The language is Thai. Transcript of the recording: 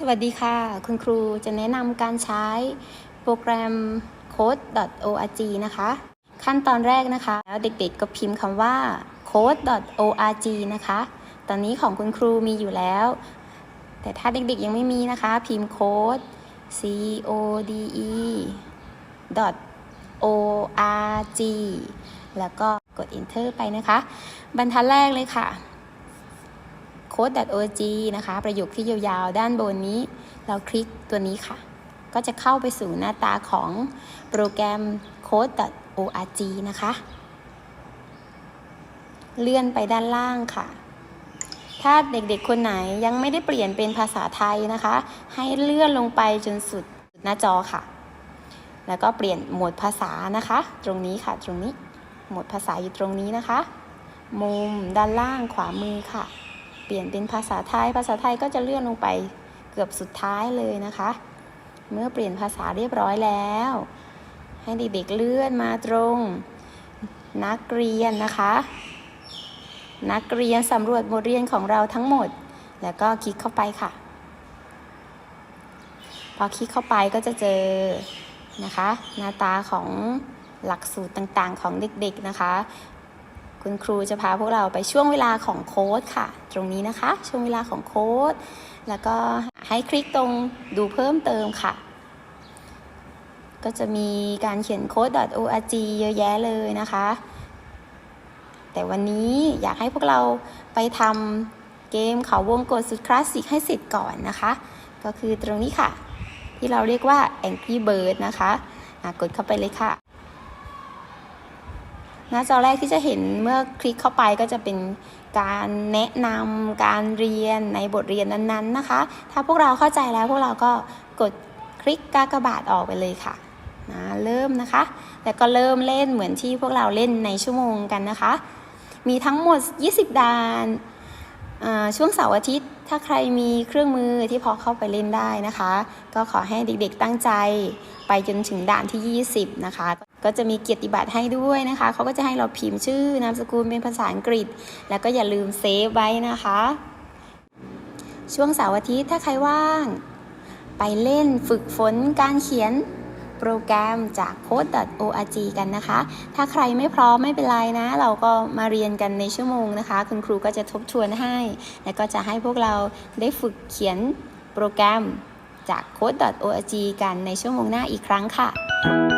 สวัสดีค่ะ คุณครูจะแนะนำการใช้โปรแกรม code.org นะคะ ขั้นตอนแรกนะคะ แล้วเด็กๆก็พิมพ์คำว่า code.org นะคะ ตอนนี้ของคุณครูมีอยู่แล้ว แต่ถ้าเด็กๆยังไม่มีนะคะ พิมพ์ code c o d e org แล้วก็กด enter ไปนะคะ บรรทัดแรกเลยค่ะ code.org นะคะ ประโยคที่ยาวๆ ด้านบนนี้ เราคลิกตัวนี้ค่ะ ก็จะเข้าไปสู่หน้าตาของโปรแกรม code.org นะคะ เลื่อนไปด้านล่างค่ะ ถ้าเด็กๆคนไหนยังไม่ได้เปลี่ยนเป็นภาษาไทยนะคะ ให้เลื่อนลงไปจนสุดหน้าจอค่ะ แล้วก็เปลี่ยนโหมดภาษานะคะ ตรงนี้ค่ะ ตรงนี้โหมดภาษาอยู่ตรงนี้นะคะ มุมด้านล่างขวามือค่ะ เปลี่ยนเป็นภาษาไทย ภาษาไทยก็จะเลื่อนลงไปเกือบสุดท้ายเลยนะคะ เมื่อเปลี่ยนภาษาเรียบร้อยแล้ว ให้เด็กๆเลื่อนมาตรง นักเรียนนะคะ นักเรียนสำรวจบทเรียนของเราทั้งหมด แล้วก็คลิกเข้าไปค่ะ พอคลิกเข้าไปก็จะเจอนะคะ หน้าตาของหลักสูตรต่างๆของเด็กๆนะคะ คุณครูจะพาพวกเราไปช่วงเวลาของโค้ดค่ะ ตรงนี้นะคะ ช่วงเวลาของโค้ด แล้วก็ให้คลิกตรงดูเพิ่มเติมค่ะ ก็จะมีการเขียนโค้ด .org เยอะแยะเลยนะคะ แต่วันนี้อยากให้พวกเราไปทำเกมเขาวงกดสุดคลาสสิกให้เสร็จก่อนนะคะ ก็คือตรงนี้ค่ะ ที่เราเรียกว่า Angry Bird นะคะะกดเข้าไปเลยค่ะ หน้าจอแรกที่จะเห็นเมื่อคลิกเข้าไปก็จะเป็นการแนะนำการเรียนในบทเรียนนั้นๆนะคะ ถ้าพวกเราเข้าใจแล้วพวกเราก็กดคลิกกากบาทออกไปเลยค่ะนะเริ่มนะคะ แล้วก็เริ่มเล่นเหมือนที่พวกเราเล่นในชั่วโมงกันนะคะ มีทั้งหมด 20 ด่าน ช่วงเสาร์อาทิตย์ ถ้าใครมีเครื่องมือที่พอเข้าไปเล่นได้นะคะ ก็ขอให้เด็กๆตั้งใจ ไปจนถึงด่านที่ 20 นะคะ ก็จะมีเกียรติบัตรให้ด้วยนะคะ เขาก็จะให้เราพิมพ์ชื่อนามสกุลเป็นภาษาอังกฤษ แล้วก็อย่าลืมเซฟไว้นะคะ ช่วงเสาร์อาทิตย์ถ้าใครว่าง ไปเล่นฝึกฝนการเขียน โปรแกรมจาก code.org กันนะคะ ถ้าใครไม่พร้อมไม่เป็นไรนะ เราก็มาเรียนกันในชั่วโมงนะคะ คุณครูก็จะทบทวนให้ แล้วก็จะให้พวกเราได้ฝึกเขียนโปรแกรมจาก code.org กันในชั่วโมงหน้าอีกครั้งค่ะ